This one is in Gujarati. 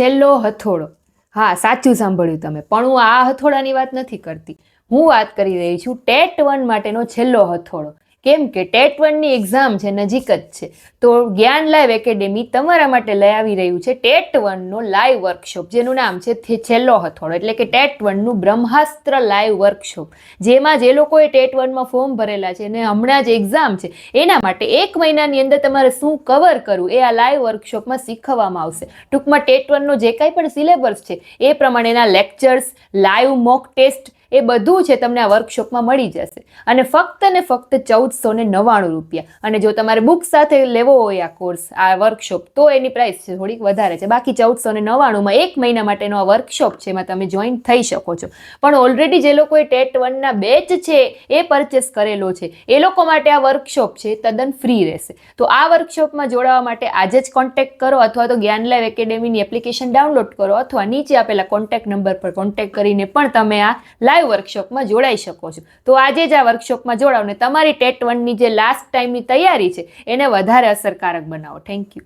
છેલ્લો હથોડો. હા, સાચું સાંભળ્યું તમે, પણ હું આ હથોડાની વાત નથી કરતી. હું વાત કરી રહી છું ટેટ વન માટેનો છેલ્લો હથોડો. કેમ કે ટેટ વનની એક્ઝામ છે, નજીક જ છે. તો જ્ઞાન લાઈવ એકેડેમી તમારા માટે લઈ આવી રહ્યું છે ટેટ વનનો લાઈવ વર્કશોપ જેનું નામ છે છેલ્લો હથોડો, એટલે કે ટેટ વનનું બ્રહ્માસ્ત્ર લાઈવ વર્કશોપ જેમાં જે લોકોએ ટેટ વનમાં ફોર્મ ભરેલા છે અને હમણાં જ એક્ઝામ છે, એના માટે એક મહિનાની અંદર તમારે શું કવર કરવું એ આ લાઈવ વર્કશોપમાં શીખવવામાં આવશે. ટૂંકમાં ટેટ વનનો જે કાંઈ પણ સિલેબસ છે, એ પ્રમાણેના લેક્ચર્સ લાઈવ મોક ટેસ્ટ એ બધું છે તમને આ વર્કશોપમાં મળી જશે. અને ફક્ત ને ફક્ત ચૌદસો ને નવ્વાણું રૂપિયા. અને જો તમારે બુક સાથે લેવો હોય આ કોર્સ આ વર્કશોપ તો એની પ્રાઇસ છે થોડીક વધારે છે. બાકી ચૌદસો ને નવ્વાણુંમાં એક મહિના માટેનો આ વર્કશોપ છે એમાં તમે જોઈન થઈ શકો છો. પણ ઓલરેડી જે લોકોએ ટેટ વનના બેચ છે એ પરચેસ કરેલો છે, એ લોકો માટે આ વર્કશોપ છે તદ્દન ફ્રી રહેશે. તો આ વર્કશોપમાં જોડાવા માટે આજે જ કોન્ટેક્ટ કરો અથવા તો જ્ઞાન લાઈવ એકેડેમીની એપ્લિકેશન ડાઉનલોડ કરો અથવા નીચે આપેલા કોન્ટેક્ટ નંબર પર કોન્ટેક્ટ કરીને પણ તમે આ લાઈવ વર્કશોપમાં જોડાઈ શકો છો. તો આજે જ આ વર્કશોપમાં જોડાઓ ને તમારી ટેટ વનની જે લાસ્ટ ટાઈમની તૈયારી છે, એને વધારે અસરકારક બનાવો. Thank you